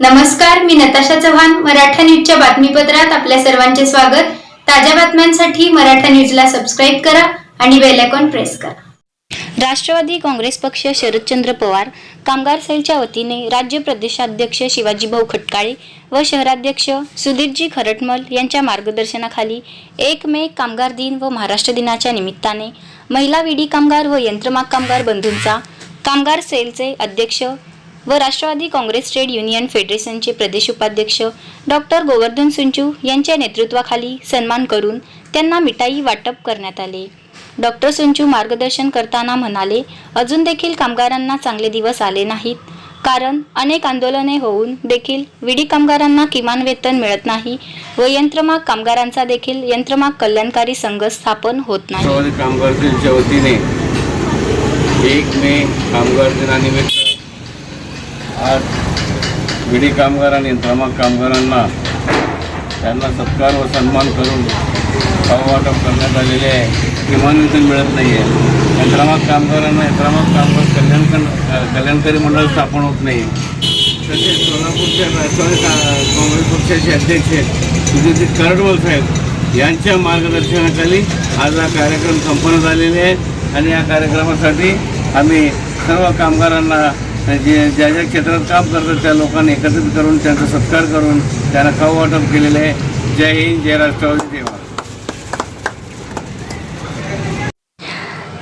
नमस्कार मी नताशा चव्हाण मराठा न्यूजच्या बातमीपत्रात आपल्या सर्वांचे स्वागत. ताज्या बातम्यांसाठी मराठा न्यूजला सबस्क्राईब करा आणि बेल आयकॉन प्रेस करा. राष्ट्रवादी काँग्रेस पक्ष शरदचंद्र पवार कामगार सेलच्या वतीने राज्य प्रदेशाध्यक्ष शिवाजीभाऊ खटकाळे व शहराध्यक्ष सुधीरजी खरटमल यांच्या मार्गदर्शनाखाली एक मे कामगार दिन व महाराष्ट्र दिनाच्या निमित्ताने महिला विडी कामगार व यंत्रमाग कामगार बंधूंचा कामगार सेलचे अध्यक्ष व राष्ट्रवादी काँग्रेस ट्रेड युनियन फेडरेशनचे प्रदेश उपाध्यक्ष डॉक्टर गोवर्धन सुंचू यांच्या नेतृत्वाखाली सन्मान करून त्यांना मिठाई वाटप करण्यात आले. डॉक्टर सुंचू मार्गदर्शन करताना म्हणाले अजून देखील कामगारांना चांगले दिवस आले नाहीत. कारण अनेक आंदोलने होऊन देखील विडी कामगारांना किमान वेतन मिळत नाही व यंत्रमाग कामगारांचा देखील यंत्रमाग कल्याणकारी संघ स्थापन होत नाही. कामगार दिनच्या वतीने एक मे कामगार दिनानिमित्त आज विडी कामगार आणि यंत्रमाग कामगारांना त्यांना सत्कार व सन्मान करून खाऊ वाटप करण्यात आलेले आहे. किमान वेतन मिळत नाही आहे यंत्रमाग कामगारांना यंत्रमाग कामगार कल्याण कल्याणकारी मंडळ स्थापन होत नाही. तसेच सोलापूरच्या राष्ट्रवादी काँग्रेस पक्षाचे अध्यक्ष सुजित करडवल साहेब यांच्या मार्गदर्शनाखाली आज हा कार्यक्रम संपन्न झालेले आहे. आणि या कार्यक्रमासाठी आम्ही सर्व कामगारांना जे ज्या ज्या क्षेत्रात काम करतात त्या लोकांना एकत्रित करून त्यांचा सत्कार करून त्यांना खाऊ वाटप केलेलं आहे. जय हिंद जय राष्ट्रवादी देवा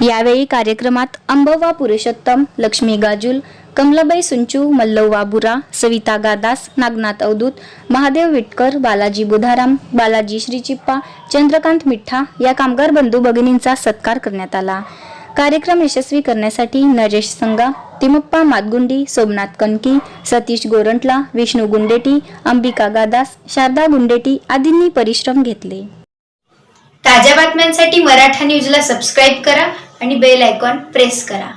यावेळी कार्यक्रमात अंबवा पुरुषोत्तम लक्ष्मी गाजुल कमलाबाई सुंचू मल्लव वाबुरा सविता गादास नागनाथ अवधूत महादेव विटकर बालाजी बुधाराम बालाजी श्रीचिप्पा चंद्रकांत मिठ्ठा या कामगार बंधू भगिनींचा सत्कार करण्यात आला. कार्यक्रम यशस्वी करण्यासाठी नरेश संगा तिमप्पा मातगुंडी सोमनाथ कणकी सतीश गोरंटला विष्णू गुंडेटी अंबिका गादास शारदा गुंडेटी आदींनी परिश्रम घेतले. ताज्या बातम्यांसाठी मराठा न्यूजला सबस्क्राईब करा आणि बेल आयकॉन प्रेस करा.